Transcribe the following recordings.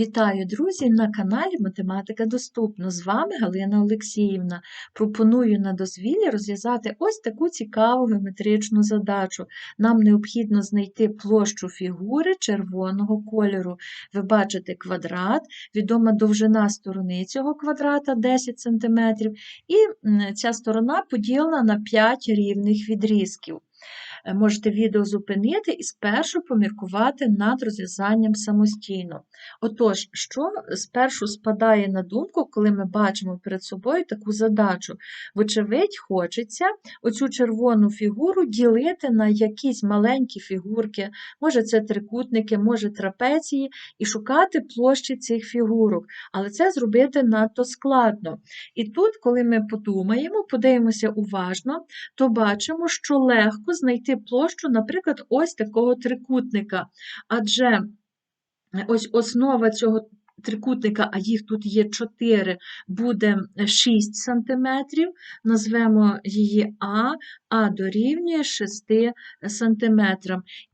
Вітаю, друзі! На каналі Математика Доступна. З вами Галина Олексіївна. Пропоную на дозвіллі розв'язати ось таку цікаву геометричну задачу. Нам необхідно знайти площу фігури червоного кольору. Ви бачите квадрат, відома довжина сторони цього квадрата 10 см, і ця сторона поділена на 5 рівних відрізків. Е, можете відео зупинити і спершу поміркувати над розв'язанням самостійно. Отож, що спершу спадає на думку, коли ми бачимо перед собою таку задачу? Вочевидь, хочеться оцю червону фігуру ділити на якісь маленькі фігурки, може це трикутники, може трапеції, і шукати площі цих фігурок. Але це зробити надто складно. І тут, коли ми подумаємо, подивимося уважно, то бачимо, що легко знайти знайти площу, наприклад, ось такого трикутника. Адже е, ось основа цього трикутника, а їх тут є 4, буде 6 см, назвемо її А, А дорівнює 6 см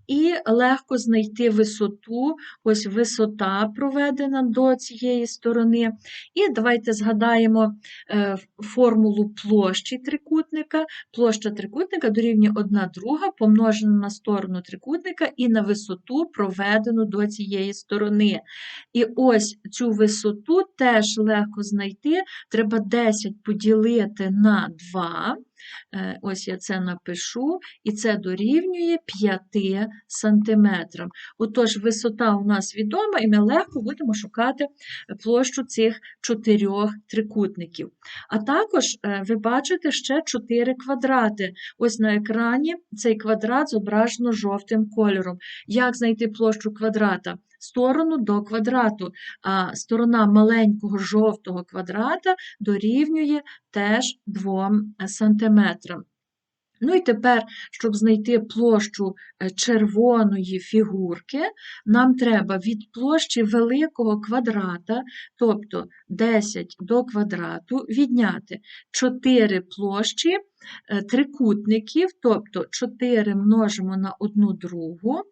і легко знайти висоту, ось висота проведена до цієї сторони. І давайте згадаємо е, формулу площі трикутника. Площа трикутника дорівнює 1 друга помножена на сторону трикутника і на висоту, проведену до цієї сторони. І ось цю висоту теж легко знайти. Треба 10 поділити на 2. Е, ось я це напишу, і це дорівнює 5 см. Отож, висота у нас відома, і ми легко будемо шукати площу цих чотирьох трикутників. А також е, ви бачите ще 4 квадрати. Ось на екрані цей квадрат зображено жовтим кольором. Як знайти площу квадрата? Сторону до квадрату, а сторона маленького жовтого квадрата дорівнює теж 2 см. Ну і тепер, щоб знайти площу е, червоної фігурки, нам треба від площі великого квадрата, тобто 10 до квадрату, відняти 4 площі е, трикутників, тобто 4 множимо на одну другу,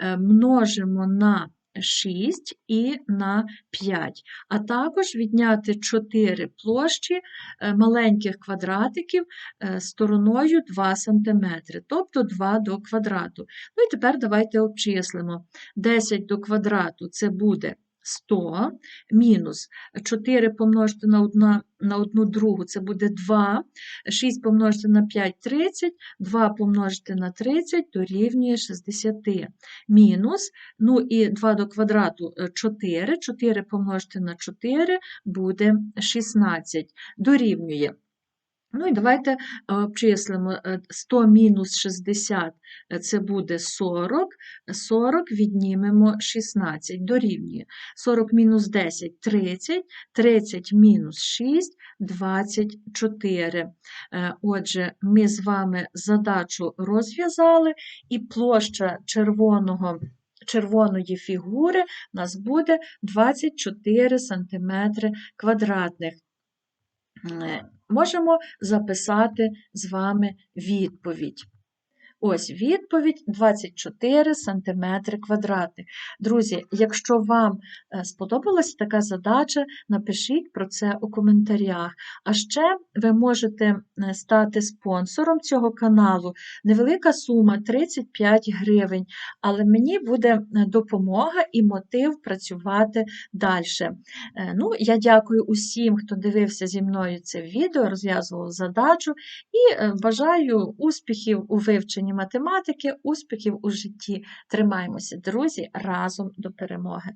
е, множимо на 6 і на 5, а також відняти 4 площі е, маленьких квадратиків е, стороною 2 см, тобто 2 до квадрату. Ну і тепер давайте обчислимо. 10 до квадрату це буде 100 мінус 4 помножити на 1, на 1 другу це буде 2, 6 помножити на 5 30, 2 помножити на 30 дорівнює 60. Мінус, ну і 2 до квадрату 4, 4 помножити на 4 буде 16, дорівнює. Ну і давайте е, обчислимо 100 е, мінус 60 е, це буде 40, 40 віднімемо 16, дорівнює. 40 мінус 10 30, 30 мінус 6 24. Отже, ми з вами задачу розв'язали, і площа червоного. Червоної фігури у нас буде 24 см квадратних можемо записати з вами відповідь. Ось відповідь 24 см квадратних. Друзі, якщо вам е, сподобалася така задача, напишіть про це у коментарях. А ще ви можете е, стати спонсором цього каналу. Невелика сума 35 гривень, але мені буде е, допомога і мотив працювати далі. Ну, Я дякую усім, хто дивився зі мною це відео, розв'язував задачу і бажаю успіхів у вивченні математики, успіхів у житті. Тримаємося, друзі, разом до перемоги!